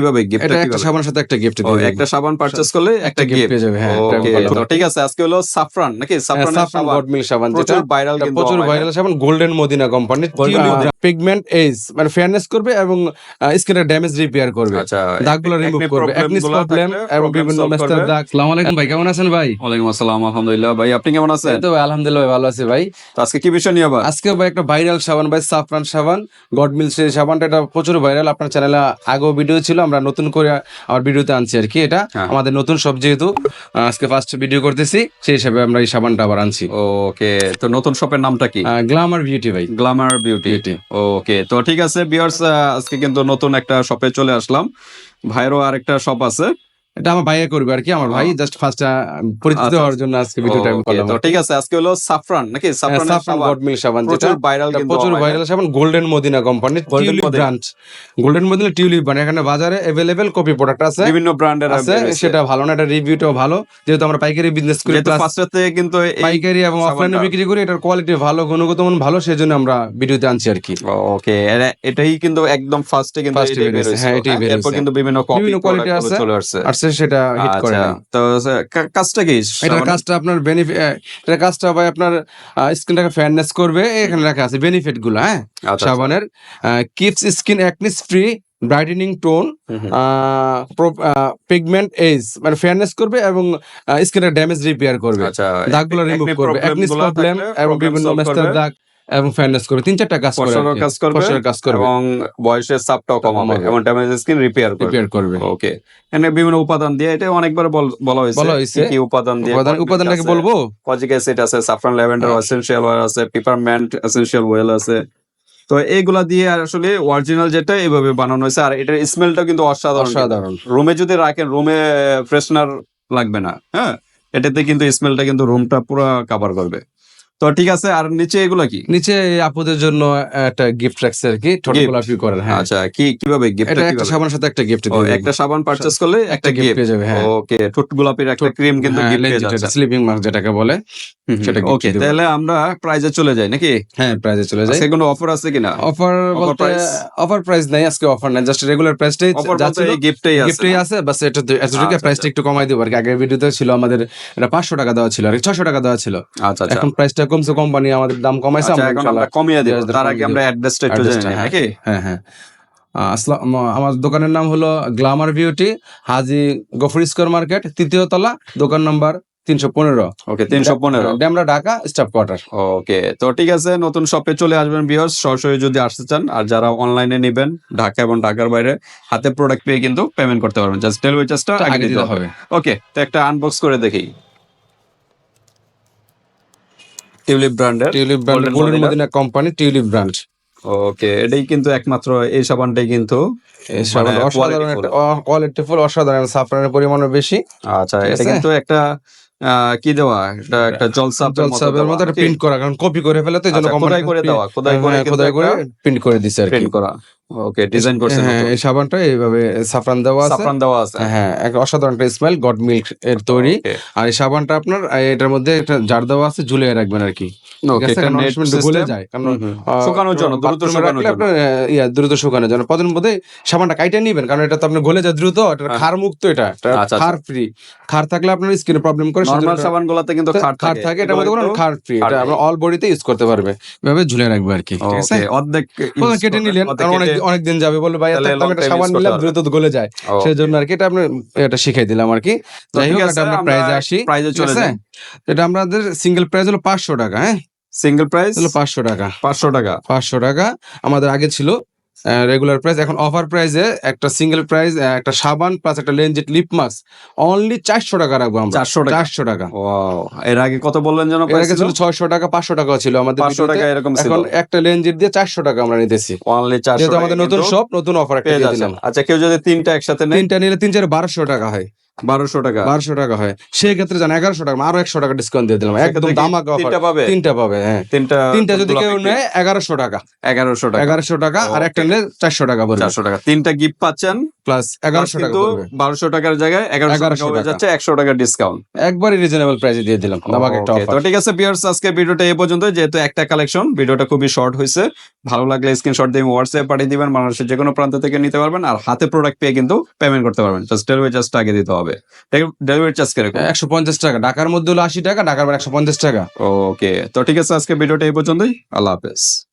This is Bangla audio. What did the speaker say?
কীভাবে গিফট একটা সাবানের সাথে একটা গিফট একটা সাবান পারচেজ করলে একটা একটা গিফট পেয়ে যাবে, হ্যাঁ, একটা ওকে বললাম। তো ঠিক আছে আজকে হলো সাফরান নাকি? সাফরান সাফরান গড সাবান। যেটা। ভাইরাল কিন্তু প্রচুর ভাইরাল সাবান গোল্ডেন মদিনা কোম্পানির পিগমেন্ট এজ মানে ফেয়ারনেস করবে এবং স্কিনের ড্যামেজ রিপেয়ার করবে। আচ্ছা দাগগুলো রিমুভ করবে। একনিস প্রবলেম এবং বিভিন্ন solve দাগ। আসসালামু আলাইকুম ভাই কেমন আছেন ভাই? ওয়ালাইকুম আসসালাম আলহামদুলিল্লাহ। ভাই আপনি কেমন আছেন? তো ভাই আলহামদুলিল্লাহ ভাই ভালো আছি ভাই। তো আজকে কি বিষয় নিয়ে আবার? আজকে ভাই একটা ভাইরাল সাবান ভাই সাফরান সাবান গড মিল সাবানটা এটা প্রচুর ভাইরাল আপনার চ্যানেলে আগেও ভিডিও ছিল আমরা নতুন করে আমার ভিডিওতে আনছি আর কি। এটা হ্যাঁ। আমাদের নতুন সব যেহেতু আজকে ফার্স্ট ভিডিও করতেছি সেই হিসাবে আমরা এই সাবানটা আবার আনছি। ওকে তো নতুন শপের নামটা কি? গ্লামার বিউটি ভাই। গ্ল্যামার বিউটি বিউটি ওকে তো ঠিক আছে বিয়ার্স আজকে কিন্তু নতুন একটা শপে চলে আসলাম। ভাইয়েরও আরেকটা শপ আছে। এটা আমার ভাইয়া করবে আর কি আমার ভাই জাস্ট ফার্স্ট পরিচিত আচ্ছা, হওয়ার জন্য আজকে ভিডিওটা আমি Okay, করলাম তো ঠিক আছে আজকে হলো সাফরান নাকি সাফরান সাফরান গড মিল সাবান যেটা প্রচুর ভাইরাল এটা কিন্তু প্রচুর online এ। ভাইরাল সাবান গোল্ডেন মদিনা কোম্পানির Golden Tulip Modena। Branch Golden Madina Tulip brand এখানে বাজারে अवेलेबल কপি প্রোডাক্ট আছে বিভিন্ন ব্র্যান্ডের আছে সেটা ভালো না এটা রিভিউটাও ভালো যেহেতু আমরা পাইকারি বিজনেস করি যেহেতু plus ফার্স্ট থেকে কিন্তু এই পাইকারি এবং অফলাইনে সাবানটা- বিক্রি করি এটার কোয়ালিটি ভালো গুণগত মান ভালো সেজন্য আমরা ভিডিওতে আনছি আর কি ওকে এটাই কিন্তু একদম ফার্স্টে কিন্তু First এ এটাই বের হয়েছে, বের হ্যাঁ, এটাই বের এরপর হয়েছে। কিন্তু বিভিন্ন কপি বিভিন্ন quality আছে। চলে আসছে আর সেটা হিট করে আচ্ছা তো কাজটা কি? এটার? কাজটা আপনার বেনিফিট এটার কাজটা ভাই আপনার স্কিনটাকে ফেয়ারনেস করবে এখানে রাখা আছে বেনিফিটগুলো হ্যাঁ? আচ্ছা, সাবানের keeps skin acnes free brightening tone. Pigment age মানে ফেয়ারনেস করবে এবং স্কিনের ড্যামেজ রিপেয়ার করবে। আচ্ছা দাগগুলো রিমুভ করবে। অ্যাকনিস প্রবলেম এবং বিভিন্ন মেস্টার দাগ এবং ফেয়ারনেস করবে তিন চারটা কাজ করে ফসলের কাজ করবে ফসলের কাজ করবে। এবং বয়সের চাপটাও কমাবে। এবং ড্যামেজ স্কিন রিপেয়ার করবে। রিপেয়ার করবে। ওকে এখানে বিভিন্ন উপাদান দিয়ে এটা অনেকবার বলা হয়েছে। বলা হয়েছে। কি উপাদান দিয়ে উপাদান উপাদানটাকে বলব? কজিক অ্যাসিড আছে সাফরান ল্যাভেন্ডার এসেনশিয়াল অয়েল আছে পিপারমেন্ট এসেনশিয়াল অয়েল আছে। তো এইগুলা দিয়ে আসলে অরিজিনাল যেটা এইভাবে বানানো হয়েছে। আর এটার স্মেলটা কিন্তু অসাধারণ অসাধারণ। রুমে যদি রাখেন রুমে ফ্রেশনার লাগবে না হ্যাঁ? এটাতে কিন্তু স্মেলটা কিন্তু রুমটা পুরো কভার করবে। তো ঠিক আছে আর নিচে এগুলা কি? নিচে আপুদের জন্য একটা গিফট রাখছে আর কি গোলাপি করেন হ্যাঁ। আচ্ছা কি কীভাবে গিফট এটা একটা সাবানের সাথে একটা গিফট একটা সাবান পারচেজ করলে একটা গিফট পেয়ে যাবে হ্যাঁ। ওকে ঠোঁট গোলাপির একটা ক্রিম কিন্তু গিফট পেয়ে যাচ্ছে। স্লিপিং মাস্ক যেটাকে বলে সেটা ওকে তাহলে আমরা প্রাইজে চলে যাই নাকি? হ্যাঁ প্রাইজে চলে আজকে কোনো অফার আছে কিনা? অফার বলতে অফার প্রাইস নাই আজকে অফার নাই জাস্ট রেগুলার প্রাইসটাই এই গিফটেই আছে গিফটই আছে বাস এটা এতটুকু আচ্ছা, প্রাইসটা একটু কমাই দেবো আর কি। আগের ভিডিওতে ছিল আমাদের এটা পাঁচশো টাকা দেওয়া ছিল আর ছশো টাকা দেওয়া ছিল। আচ্ছা আচ্ছা। এখন প্রাইসটা কমছে কোম্পানি আমাদের দাম কমাইছে আচ্ছা, আমরা এখন আমরা কমিয়ে দেব। তার আগে আমরা অ্যাড্রেসটা একটু জেনে হ্যাঁ। নাকি? হ্যাঁ হ্যাঁ। আহ, আমার দোকানের নাম হলো glamour beauty Haji Gafur square market তৃতীয় তলা দোকান নম্বর তিনশো পনেরো। ওকে তিনশো পনেরো। Demra Dhaka staff quarter okay তো ঠিক আছে নতুন শপে চলে আসবেন বিয়ার্স সরাসরি যদি আসতে চান আর যারা অনলাইনে নেবেন ঢাকা এবং ঢাকার বাইরে হাতে প্রোডাক্ট পেয়ে কিন্তু পেমেন্ট করতে পারবেন। জাস্ট ডেলিভারি চার্জটা আগে দিতে হবে। ওকে তো একটা আনবক্স করে দেখি। টিউলিপ ব্র্যান্ডের tulip brand golden Madina company tulip brand okay এটাই কিন্তু একমাত্র এই সাবানটাই কিন্তু মানে অসাধারণ একটা কোয়ালিটি ফুল অসাধারণ সাফরানের পরিমাণও বেশি। আচ্ছা এটা কিন্তু একটা কি দেওয়া? এটা একটা জলসাপ জলসাপের মতো প্রিন্ট করা কারণ কপি করে ফেলে তো জন্য আচ্ছা, খোদাই করে দেওয়া, খোদাই করে কিন্তু খোদাই করে প্রিন্ট করে দিছে আর প্রিন্ট করা। ওকে ডিজাইন হ্যাঁ এই সাবানটা এইভাবে সাফরান দেওয়া আছে। সাফরান দেওয়া আছে। হ্যাঁ এক অসাধারণ একটা স্মেল গড মিল্ক এর তৈরি। আর এই সাবানটা আপনার এটার মধ্যে একটা জার দেওয়া আছে ঝুলিয়ে রাখবেন আর কি। কারণ দ্রুত শুকানোর জন্য। সাবানটা কাইটা নিবেন এটা তো আপনি গলে যায় দ্রুত এটা হ্যাঁ। খার মুক্ত এটা খার ফ্রি খার থাকলে আপনার স্কিনে প্রবলেম করে নরমাল সাবান গুলাতে কিন্তু খার থাকে। এটার মধ্যে কোনো খার ফ্রি খার এটা নেই। অল বডিতে ইউজ করতে পারবে। এভাবে ঝুলে রাখবে আর কি ঠিক আছে? অর্ধেক প্রথমে কেটে নিলেন কারণ অনেক কেটে- অনেক দিন যাবে বলে ভাই একটা সাবান use নিলাম দ্রুত গলে যায়। সেজন্য আর কি এটা আপনি এটা শিখাই দিলাম আর কি। যাই হোক এটা আমরা প্রাইজে আসি। প্রাইজে চলে যাই। এটা আমাদের সিঙ্গেল প্রাইজ হলো পাঁচশো টাকা হ্যাঁ? সিঙ্গেল প্রাইস হলো পাঁচশো টাকা। পাঁচশো টাকা। পাঁচশো টাকা আমাদের আগে ছিল রেগুলার প্রাইস এখন অফার প্রাইসে একটা সিঙ্গেল প্রাইস একটা সাবান প্লাস একটা লেনজেট লিপ মাস্ক অনলি চারশো টাকা রাখব আমরা। 400 টাকা? চারশো টাকা। এর আগে কত বললেন যেন এর আগে ছিল? ছয়শো টাকা পাঁচশো টাকা ছিল। আমাদের পাঁচশো টাকা এরকম এখন একটা লেনজেট দিয়ে চারশো টাকা আমরা নিতেছি। অনলি চারশো আমাদের নতুন সব নতুন অফার একটা দিলাম। আচ্ছা কেউ যদি তিনটা একসাথে নেয়? তিনটা নিলে তিন চার বারোশো টাকা হয়। বারোশো টাকা। বারোশো টাকা হয়। সেই ক্ষেত্রে জান এগারোশো টাকা আরও একশো টাকা ডিসকাউন্ট দিয়ে দিলাম। একদম দামাকা তিনটা পাবে? তিনটা পাবে হ্যাঁ। তিনটা তিনটা যদি কেউ নেয় এগারোশো টাকা। এগারোশো টাকা। এগারোশো টাকা আর একটা নিলে চারশো টাকা পড়বে। চারশো টাকা। তিনটা গিফট পাচ্ছেন? প্লাস এগারোশো টাকা বারোশো টাকার জায়গায় এগারোশো টাকা 1100 টাকা। যাচ্ছে একশো টাকার ডিসকাউন্ট একবারই রিজনেবল প্রাইসে দিয়ে দিলাম। দামাকা একটা অফার তো ঠিক আছে বিয়ার্স আজকে ভিডিওটা এই পর্যন্ত যেহেতু একটা কালেকশন ভিডিওটা খুবই শর্ট হয়েছে। ভালো লাগলে স্ক্রিনশট দিয়ে হোয়াটসঅ্যাপ পাঠিয়ে দিবেন। মানুষের যে কোনো প্রান্ত থেকে নিতে পারবেন। আর হাতে প্রোডাক্ট পেয়ে কিন্তু পেমেন্ট করতে পারবেন। জাস্ট চার্জটা আগে দিতে হবে। ডেলিভারি চার্জ কীরকম? একশো পঞ্চাশ টাকা। ঢাকার মধ্যে হলো আশি টাকা ঢাকার একশো পঞ্চাশ টাকা। ওকে তো ঠিক আছে আজকে ভিডিওটা এই পর্যন্তই। আল্লাহ হাফেজ।